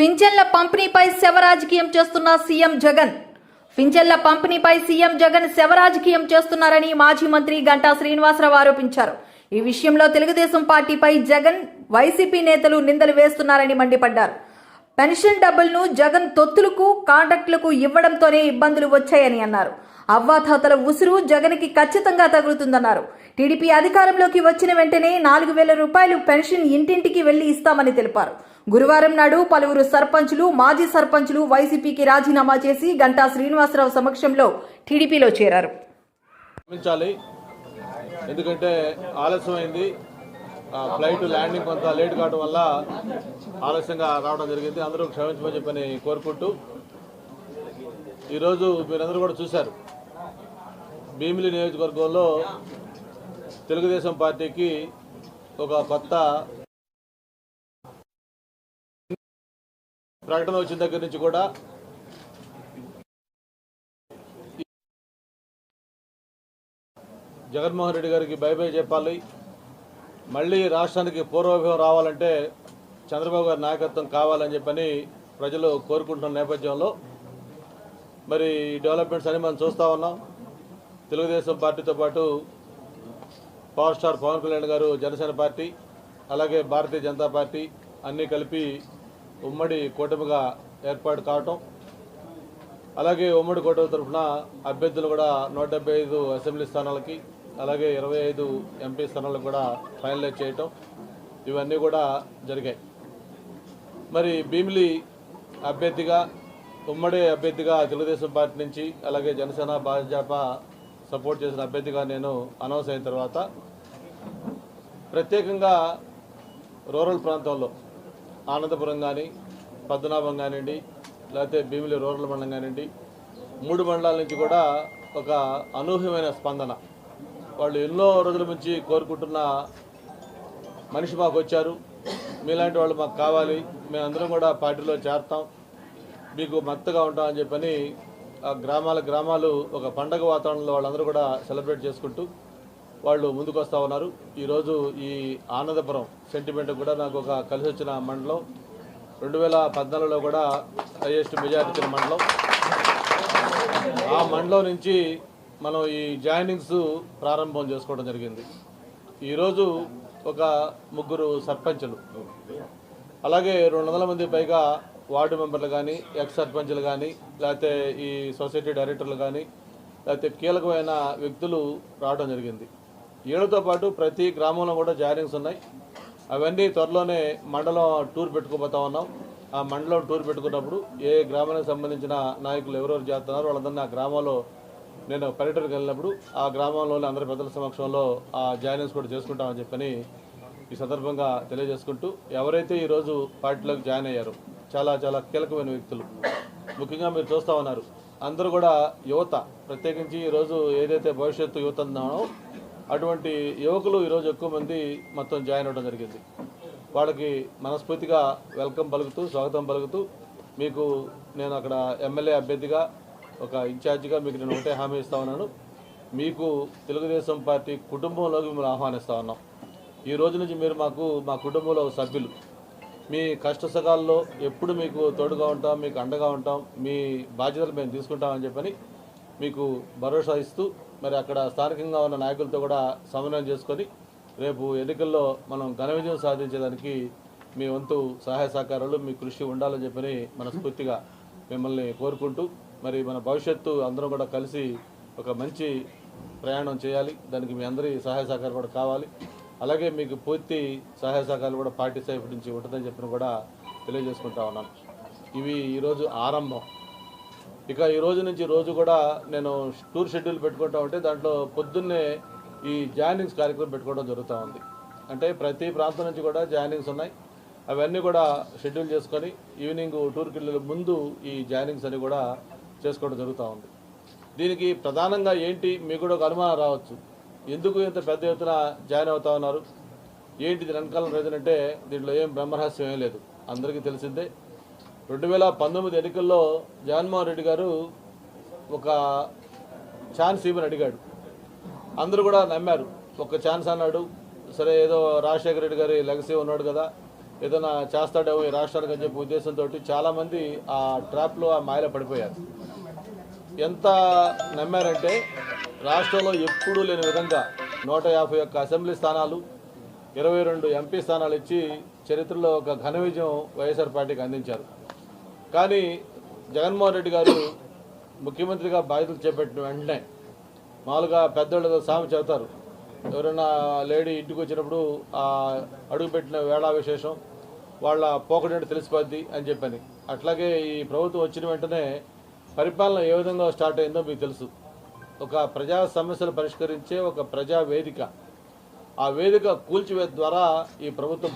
ఫించన్ల పంపిణీపై శవరాజకీయం చేస్తున్న సీఎం జగన్. ఫించన్ల పంపిణీపై సీఎం జగన్ శవరాజకీయం చేస్తున్నారని మాజీ మంత్రి గంటా శ్రీనివాసరావు ఆరోపించారు. ఈ విషయంలో తెలుగుదేశం పార్టీపై జగన్ వైసీపీ నేతలు నిందలు వేస్తున్నారని మండిపడ్డారు. పెన్షన్ డబ్బులను జగన్ తొత్తులకు కాంట్రాక్టులకు ఇవ్వడంతోనే ఇబ్బందులు వచ్చాయని అన్నారు. అవ్వాతాతల ఉసురు జగన్కి ఖచ్చితంగా తగులుతుందన్నారు. టీడీపీ అధికారంలోకి వచ్చిన వెంటనే నాలుగు వేల రూపాయలు పెన్షన్ ఇంటింటికి వెళ్ళి ఇస్తామని తెలిపారు. గురువారం నాడు పలువురు సర్పంచులు మాజీ సర్పంచులు వైసీపీకి రాజీనామా చేసి గంటా శ్రీనివాసరావు సమక్షంలో టీడీపీలో చేరారు. ఎందుకంటే ఆలస్యమైంది. ఫ్లైట్ ల్యాండింగ్ కొంత లేట్ కావడం వల్ల ఆలస్యంగా రావడం జరిగింది. అందరూ క్షమించమని చెప్పని కోరుకుంటూ ఈరోజు మీరందరూ కూడా చూశారు. భీమిలి నియోజకవర్గంలో తెలుగుదేశం పార్టీకి ఒక కొత్త ప్రకటన వచ్చిన దగ్గర నుంచి కూడా జగన్మోహన్ రెడ్డి గారికి బై బై చెప్పాలి. మళ్ళీ రాష్ట్రానికి పూర్వభ్యం రావాలంటే చంద్రబాబు గారి నాయకత్వం కావాలని చెప్పని ప్రజలు కోరుకుంటున్న నేపథ్యంలో మరి ఈ డెవలప్మెంట్స్ అని మనం చూస్తూ ఉన్నాం. తెలుగుదేశం పార్టీతో పాటు పవర్ స్టార్ పవన్ కళ్యాణ్ గారు జనసేన పార్టీ అలాగే భారతీయ జనతా పార్టీ అన్నీ కలిపి ఉమ్మడి కూటమిగా ఏర్పాటు కావటం. అలాగే ఉమ్మడి కూటమి తరఫున అభ్యర్థులు కూడా నూట డెబ్బై ఐదు అసెంబ్లీ స్థానాలకి అలాగే ఇరవై ఐదు ఎంపీ స్థానాలకు కూడా ఫైనలైజ్ చేయటం. ఇవన్నీ కూడా జరిగాయి. మరి భీమిలి అభ్యర్థిగా ఉమ్మడి అభ్యర్థిగా తెలుగుదేశం పార్టీ నుంచి అలాగే జనసేన భాజపా సపోర్ట్ చేసిన అభ్యర్థిగా నేను అనౌన్స్ అయిన తర్వాత ప్రత్యేకంగా రూరల్ ప్రాంతంలో ఆనందపురం కానీ పద్మనాభం కానివ్వండి లేకపోతే భీమిలి రూరల్ మండలం కానివ్వండి మూడు మండలాల నుంచి కూడా ఒక అనూహ్యమైన స్పందన. వాళ్ళు ఎన్నో రోజుల నుంచి కోరుకుంటున్న మనిషి మాకు వచ్చారు. మీలాంటి వాళ్ళు మాకు కావాలి. మేమందరం కూడా పార్టీలో చేరతాం. మీకు మత్తగా ఉంటామని చెప్పని ఆ గ్రామాల గ్రామాలు ఒక పండగ వాతావరణంలో వాళ్ళందరూ కూడా సెలబ్రేట్ చేసుకుంటూ వాళ్ళు ముందుకు వస్తూ ఉన్నారు. ఈరోజు ఈ ఆనందపురం సెంటిమెంట్ కూడా నాకు ఒక కలిసి వచ్చిన మండలం. రెండు వేల పద్నాలుగులో కూడా హైయెస్ట్ మెజారిటీ ఇచ్చిన మండలం. ఆ మండలం నుంచి మనం ఈ జాయినింగ్స్ ప్రారంభం చేసుకోవడం జరిగింది. ఈరోజు ఒక ముగ్గురు సర్పంచులు. అలాగే రెండు వందల మంది పైగా వార్డు మెంబర్లు కానీ ఎక్స్ సర్పంచ్లు కానీ లేకపోతే ఈ సొసైటీ డైరెక్టర్లు కానీ లేకపోతే కీలకమైన వ్యక్తులు రావడం జరిగింది. ఏడుతో పాటు ప్రతి గ్రామంలో కూడా జాయినింగ్స్ ఉన్నాయి. అవన్నీ త్వరలోనే మండలం టూర్ పెట్టుకోబోతా ఉన్నాం. ఆ మండలం టూర్ పెట్టుకున్నప్పుడు ఏ గ్రామానికి సంబంధించిన నాయకులు ఎవరెవరు చేస్తున్నారో వాళ్ళందరినీ ఆ గ్రామంలో నేను పర్యటనకు వెళ్ళినప్పుడు ఆ గ్రామంలోని అందరి పెద్దల సమక్షంలో ఆ జాయినింగ్స్ కూడా చేసుకుంటామని చెప్పని ఈ సందర్భంగా తెలియజేసుకుంటూ ఎవరైతే ఈరోజు పార్టీలోకి జాయిన్ అయ్యారో చాలా చాలా కీలకమైన వ్యక్తులు. ముఖ్యంగా మీరు చూస్తూ ఉన్నారు. అందరూ కూడా యువత. ప్రత్యేకించి ఈరోజు ఏదైతే భవిష్యత్తు యువత ఉన్నానో అటువంటి యువకులు ఈరోజు ఎక్కువ మంది మొత్తం జాయిన్ అవ్వడం జరిగింది. వాళ్ళకి మనస్ఫూర్తిగా వెల్కమ్ పలుకుతూ స్వాగతం పలుకుతూ మీకు నేను అక్కడ ఎమ్మెల్యే అభ్యర్థిగా ఒక ఇన్ఛార్జిగా మీకు నేను ఒకటే హామీ ఇస్తా ఉన్నాను. మీకు తెలుగుదేశం పార్టీ కుటుంబంలోకి మిమ్మల్ని ఆహ్వానిస్తా ఉన్నాం. ఈ రోజు నుంచి మీరు మాకు మా కుటుంబంలో ఒక సభ్యులు. మీ కష్ట సగాల్లో ఎప్పుడు మీకు తోడుగా ఉంటాం మీకు అండగా ఉంటాం మీ బాధ్యతలు మేము తీసుకుంటామని చెప్పని మీకు భరోసా ఇస్తూ మరి అక్కడ స్థానికంగా ఉన్న నాయకులతో కూడా సమన్వయం చేసుకొని రేపు ఎన్నికల్లో మనం ఘన విజయం సాధించేదానికి మీ వంతు సహాయ సహకారాలు మీ కృషి ఉండాలని చెప్పని మనస్ఫూర్తిగా మిమ్మల్ని కోరుకుంటూ మరి మన భవిష్యత్తు అందరం కూడా కలిసి ఒక మంచి ప్రయాణం చేయాలి. దానికి మీ అందరి సహాయ సహకారం కూడా కావాలి. అలాగే మీకు పూర్తి సహాయ సహకారాలు కూడా పార్టీ సైపు నుంచి ఉంటుందని చెప్పిన కూడా తెలియజేసుకుంటా ఉన్నాను. ఇవి ఈరోజు ఆరంభం. ఇక ఈ రోజు నుంచి రోజు కూడా నేను టూర్ షెడ్యూల్ పెట్టుకుంటా ఉంటే దాంట్లో పొద్దున్నే ఈ జాయినింగ్స్ కార్యక్రమం పెట్టుకోవడం జరుగుతూ ఉంది. అంటే ప్రతి ప్రాంతం నుంచి కూడా జాయినింగ్స్ ఉన్నాయి. అవన్నీ కూడా షెడ్యూల్ చేసుకొని ఈవినింగ్ టూర్కి వెళ్ళే ముందు ఈ జాయినింగ్స్ అని కూడా చేసుకోవడం జరుగుతూ ఉంది. దీనికి ప్రధానంగా ఏంటి మీకు కూడా ఒక అనుమానం రావచ్చు. ఎందుకు ఇంత పెద్ద ఎత్తున జాయిన్ అవుతా ఉన్నారు? ఏంటి దీని వెనకాల రీజన్ అంటే దీంట్లో ఏం బ్రహ్మరహస్యం ఏం లేదు. అందరికీ తెలిసిందే. రెండు వేల పంతొమ్మిది ఎన్నికల్లో జగన్మోహన్ రెడ్డి గారు ఒక ఛాన్స్ ఇవ్వని అడిగాడు. అందరూ కూడా నమ్మారు. ఒక ఛాన్స్ అన్నాడు. సరే ఏదో రాజశేఖర రెడ్డి గారి లెగసీ ఉన్నాడు కదా ఏదైనా చేస్తాడేమో ఈ రాష్ట్రానికి అని చెప్పి ఉద్దేశంతో చాలామంది ఆ ట్రాప్లో ఆ మాయలో పడిపోయారు. ఎంత నమ్మారంటే రాష్ట్రంలో ఎప్పుడూ లేని విధంగా నూట యాభై ఒక్క అసెంబ్లీ స్థానాలు ఇరవై రెండు ఎంపీ స్థానాలు ఇచ్చి చరిత్రలో ఒక ఘన విజయం వైఎస్ఆర్ పార్టీకి అందించారు. కానీ జగన్మోహన్ రెడ్డి గారు ముఖ్యమంత్రిగా బాధ్యతలు చేపట్టిన వెంటనే మామూలుగా పెద్దోళ్ళు సామె చెబుతారు. ఎవరైనా లేడీ ఇంటికి వచ్చినప్పుడు ఆ అడుగుపెట్టిన వేళా విశేషం వాళ్ళ పోకడంటే తెలిసిపోద్ది అని చెప్పని. అట్లాగే ఈ ప్రభుత్వం వచ్చిన వెంటనే పరిపాలన ఏ విధంగా స్టార్ట్ అయిందో మీకు తెలుసు. ఒక ప్రజా సమస్యలు పరిష్కరించే ఒక ప్రజా వేదిక. ఆ వేదిక కూల్చివేత ద్వారా ఈ ప్రభుత్వం